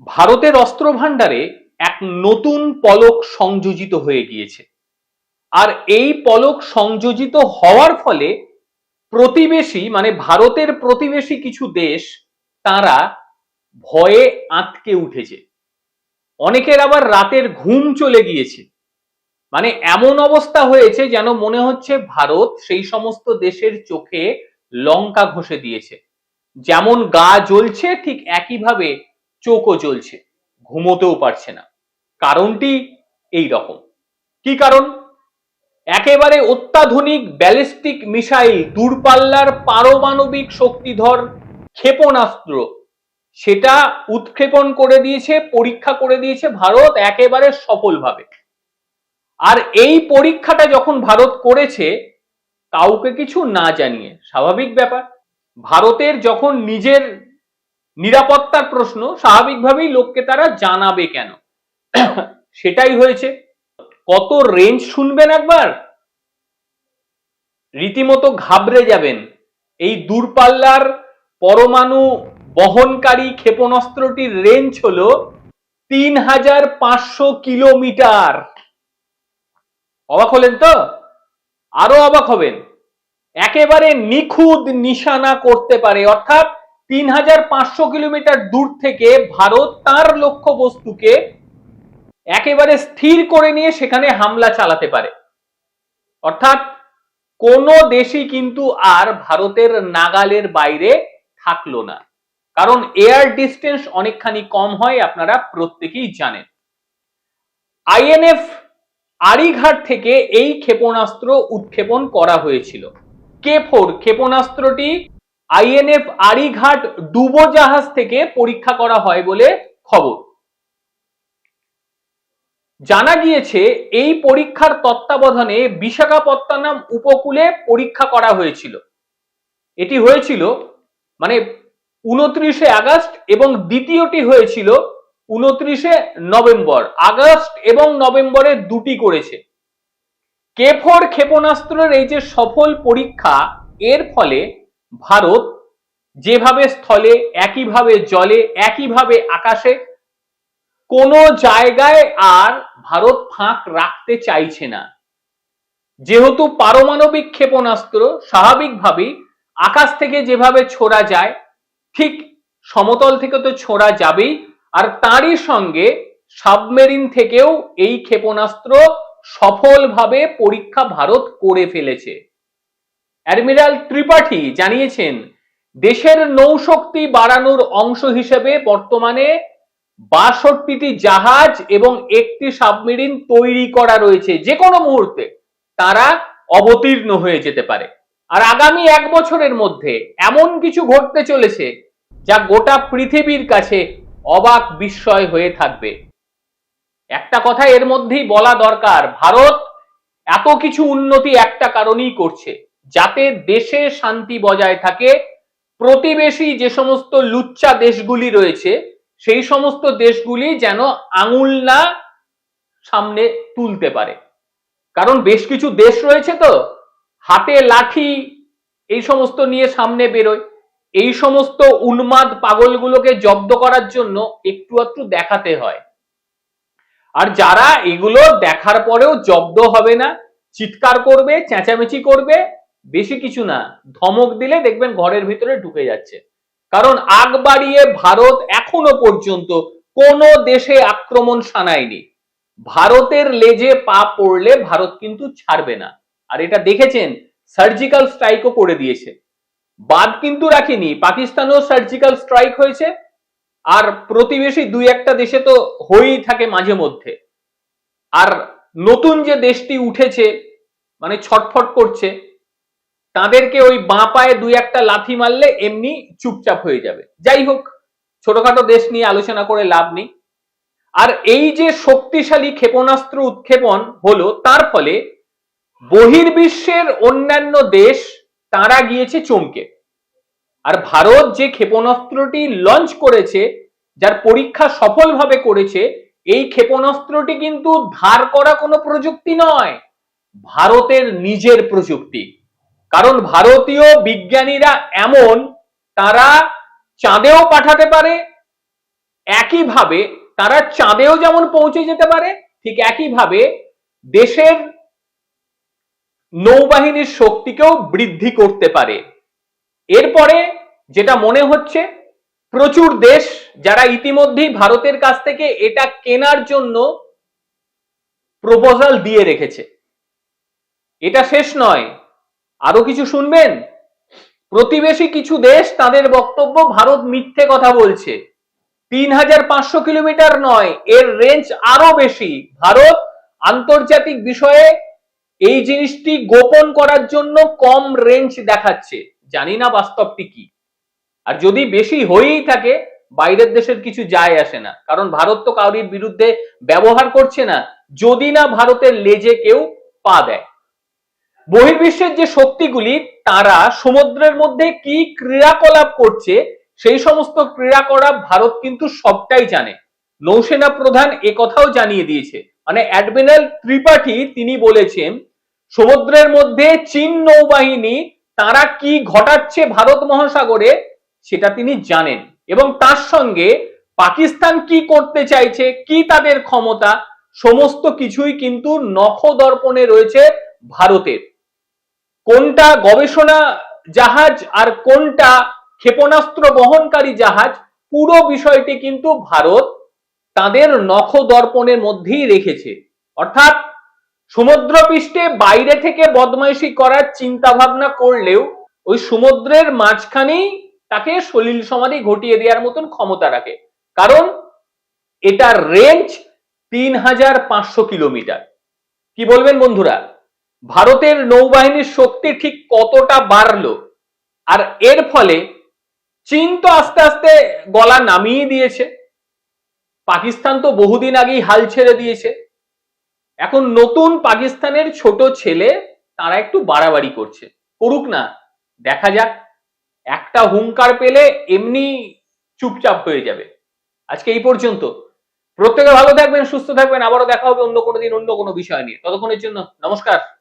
ভারতের অস্ত্র ভাণ্ডারে এক নতুন পলক সংযোজিত হয়ে গিয়েছে। আর এই পলক সংযোজিত হওয়ার ফলে প্রতিবেশী মানে ভারতের প্রতিবেশী কিছু দেশ, তারা ভয়ে আঁতকে উঠেছে। অনেকের আবার রাতের ঘুম চলে গিয়েছে। মানে এমন অবস্থা হয়েছে যেন মনে হচ্ছে ভারত সেই সমস্ত দেশের চোখে লঙ্কা ঘষে দিয়েছে। যেমন গা জ্বলছে ঠিক একইভাবে চোখও চলছে ঘুমোতেও পারছে না। কারণটি এই রকম। কি কারণ? একেবারে অত্যাধুনিক ব্যালিস্টিক মিসাইল দূরপাল্লার পারমাণবিক শক্তিধর ক্ষেপণাস্ত্র, সেটা উৎক্ষেপণ করে দিয়েছে, পরীক্ষা করে দিয়েছে ভারত একেবারে সফলভাবে। আর এই পরীক্ষাটা যখন ভারত করেছে, কাউকে কিছু না জানিয়ে, স্বাভাবিক ব্যাপার, ভারতের যখন নিজের নিরাপত্তার প্রশ্ন স্বাভাবিকভাবেই লোককে তারা জানাবে কেন? সেটাই হয়েছে। কত রেঞ্জ শুনবেন একবার? রীতিমতো ঘাবড়ে যাবেন। এই দূরপাল্লার পরমাণু বহনকারী ক্ষেপণাস্ত্রটির রেঞ্জ হল তিন হাজার পাঁচশো কিলোমিটার। অবাক হলেন তো? আরও অবাক হবেন। একেবারে নিখুঁত নিশানা করতে পারে। অর্থাৎ তিন হাজার পাঁচশো কিলোমিটার দূর থেকে ভারত তার লক্ষ্য বস্তুকে একেবারে স্থির করে নিয়ে সেখানে হামলা চালাতে পারে। অর্থাৎ কোন দেশই কিন্তু আর ভারতের নাগালের বাইরে থাকল না। কারণ এয়ার ডিস্টেন্স অনেকখানি কম হয়, আপনারা প্রত্যেকেই জানেন। আইএনএফ আরিঘাট থেকে এই ক্ষেপণাস্ত্র উৎক্ষেপণ করা হয়েছিল। K four? ক্ষেপণাস্ত্রটি আইএনএফ আরিঘাট ডুবোজাহাজ থেকে পরীক্ষা করা হয় বলে খবর। জানা গিয়েছে, এই পরীক্ষার তত্ত্বাবধানে বিশাখাপত্তনম উপকূলে পরীক্ষা করা হয়েছিল। এটি হয়েছিল মানে উনত্রিশে আগস্ট এবং দ্বিতীয়টি হয়েছিল উনত্রিশে নভেম্বর। আগস্ট এবং নভেম্বরে দুটি করেছে। কে ফোর ক্ষেপণাস্ত্রের এই যে সফল পরীক্ষা, এর ফলে ভারত যেভাবে স্থলে, একইভাবে জলে, একইভাবে আকাশে, কোনো জায়গায় আর ভারত ফাঁক রাখতে চাইছে না। যেহেতু পারমাণবিক ক্ষেপণাস্ত্র স্বাভাবিকভাবেই আকাশ থেকে যেভাবে ছোড়া যায়, ঠিক সমতল থেকে তো ছোড়া যাবেই, আর তারই সঙ্গে সাবমেরিন থেকেও এই ক্ষেপণাস্ত্র সফলভাবে পরীক্ষা ভারত করে ফেলেছে। অ্যাডমিরাল ত্রিপাঠী জানিয়েছেন, দেশের নৌশক্তি বাড়ানোর অংশ হিসেবে বর্তমানে বাষট্টিটি জাহাজ এবং একটি সাবমেরিন তৈরি করা রয়েছে। যে কোনো মুহূর্তে তারা অবতীর্ণ হয়ে যেতে পারে। আর আগামী এক বছরের মধ্যে এমন কিছু ঘটতে চলেছে যা গোটা পৃথিবীর কাছে অবাক বিস্ময় হয়ে থাকবে। একটা কথা এর মধ্যেই বলা দরকার, ভারত এত কিছু উন্নতি একটা কারণেই করছে। যাতে দেশে শান্তি বজায় থাকে। প্রতিবেশী যে সমস্ত লুচ্চা দেশগুলি রয়েছে, সেই সমস্ত দেশগুলি যেন আঙুল না সামনে তুলতে পারে। কারণ বেশ কিছু দেশ রয়েছে তো, হাতে লাঠি এই সমস্ত নিয়ে সামনে বেরোয়। এই সমস্ত উন্মাদ পাগলগুলোকে জব্দ করার জন্য একটু একটু দেখাতে হয়। আর যারা এগুলো দেখার পরেও জব্দ হবে না, চিৎকার করবে, চেঁচামেচি করবে বেশি কিছু না, ধমক দিলে দেখবেন ঘরের ভিতরে ঢুকে যাচ্ছে। কারণ আগ বাড়িয়ে ভারত এখনও পর্যন্ত কোন দেশে আক্রমণ শানায়নি। ভারতের লেজে পা পড়লে ভারত কিন্তু ছাড়বে না। আর এটা দেখেছেন, সার্জিক্যাল স্ট্রাইকও করে দিয়েছে। বাদ কিন্তু রাখিনি, পাকিস্তানেও সার্জিক্যাল স্ট্রাইক হয়েছে। আর প্রতিবেশী দুই একটা দেশে তো হয়েই থাকে মাঝে মধ্যে। আর নতুন যে দেশটি উঠেছে মানে ছটফট করছে তাদেরকে ওই বাঁ পায়ে দুই একটা লাথি মারলে এমনি চুপচাপ হয়ে যাবে। যাই হোক, ছোটখাটো দেশ নিয়ে আলোচনা করে লাভ নেই। আর এই যে শক্তিশালী ক্ষেপণাস্ত্র উৎক্ষেপণ হলো, তার ফলে বহির্বিশ্বের অন্যান্য দেশ তারা গিয়েছে চমকে। আর ভারত যে ক্ষেপণাস্ত্রটি লঞ্চ করেছে, যার পরীক্ষা সফলভাবে করেছে, এই ক্ষেপণাস্ত্রটি কিন্তু ধার করা কোনো প্রযুক্তি নয়, ভারতের নিজের প্রযুক্তি। কারণ ভারতীয় বিজ্ঞানীরা এমন, তারা চাঁদেও পাঠাতে পারে, একইভাবে তারা চাঁদেও যেমন পৌঁছে যেতে পারে, ঠিক একইভাবে দেশের নৌবাহিনীর শক্তিকেও বৃদ্ধি করতে পারে। এরপরে যেটা মনে হচ্ছে, প্রচুর দেশ যারা ইতিমধ্যেই ভারতের কাছ থেকে এটা কেনার জন্য প্রপোজাল দিয়ে রেখেছে। এটা শেষ নয়। আরও কিছু শুনবেন? প্রতিবেশী কিছু দেশ তাদের বক্তব্য ভারত মিথ্যে কথা বলছে। তিন হাজার পাঁচশো কিলোমিটার নয়, এর রেঞ্জ আরও বেশি। ভারত আন্তর্জাতিক বিষয়ে এই জিনিসটি গোপন করার জন্য কম রেঞ্জ দেখাচ্ছে। জানি না বাস্তবটি কি। আর যদি বেশি হয়েই থাকে, বাইরের দেশের কিছু যায় আসে না। কারণ ভারত তো কাউরির বিরুদ্ধে ব্যবহার করছে না। যদি না ভারতের লেজে কেউ পা দেয়। বহির্বিশ্বের যে শক্তিগুলি, তারা সমুদ্রের মধ্যে কি ক্রিয়াকলাপ করছে, সেই সমস্ত ক্রিয়াকলাপ ভারত কিন্তু সবটাই জানে। নৌসেনা প্রধান কথাও জানিয়ে দিয়েছে। মানে অ্যাডমিরাল ত্রিপাঠী তিনি বলেছেন, সমুদ্রের মধ্যে চীন নৌবাহিনী, তারা কি ঘটাচ্ছে ভারত মহাসাগরে, সেটা তিনি জানেন। এবং তার সঙ্গে পাকিস্তান কি করতে চাইছে, কি তাদের ক্ষমতা, সমস্ত কিছুই কিন্তু নখ দর্পণে রয়েছে ভারতের। কোনটা গবেষণা জাহাজ আর কোনটা ক্ষেপণাস্ত্র বহনকারী জাহাজ, পুরো বিষয়টি কিন্তু ভারত তাদের নখ দর্পণের মধ্যেই রেখেছে। অর্থাৎ সমুদ্রপৃষ্ঠে বাইরে থেকে বদমাইশি করার চিন্তা ভাবনা করলেও ওই সমুদ্রের মাঝখানেই তাকে সলিল সমাধি ঘটিয়ে দেওয়ার মতন ক্ষমতা রাখে। কারণ এটার রেঞ্জ তিন হাজার পাঁচশো কিলোমিটার। কি বলবেন বন্ধুরা? ভারতের নৌবাহিনীর শক্তি ঠিক কতটা বাড়লো? আর এর ফলে চীন তো আস্তে আস্তে গলা নামিয়ে দিয়েছে। পাকিস্তান তো বহুদিন আগেই হাল ছেড়ে দিয়েছে। এখন নতুন পাকিস্তানের ছোট ছেলে তারা একটু বাড়াবাড়ি করছে। করুক না, দেখা যাক। একটা হুঙ্কার পেলে এমনি চুপচাপ হয়ে যাবে। আজকে এই পর্যন্ত। প্রত্যেকে ভালো থাকবেন, সুস্থ থাকবেন। আবারও দেখা হবে অন্য কোনো দিন, অন্য কোনো বিষয় নিয়ে। ততক্ষণের জন্য নমস্কার।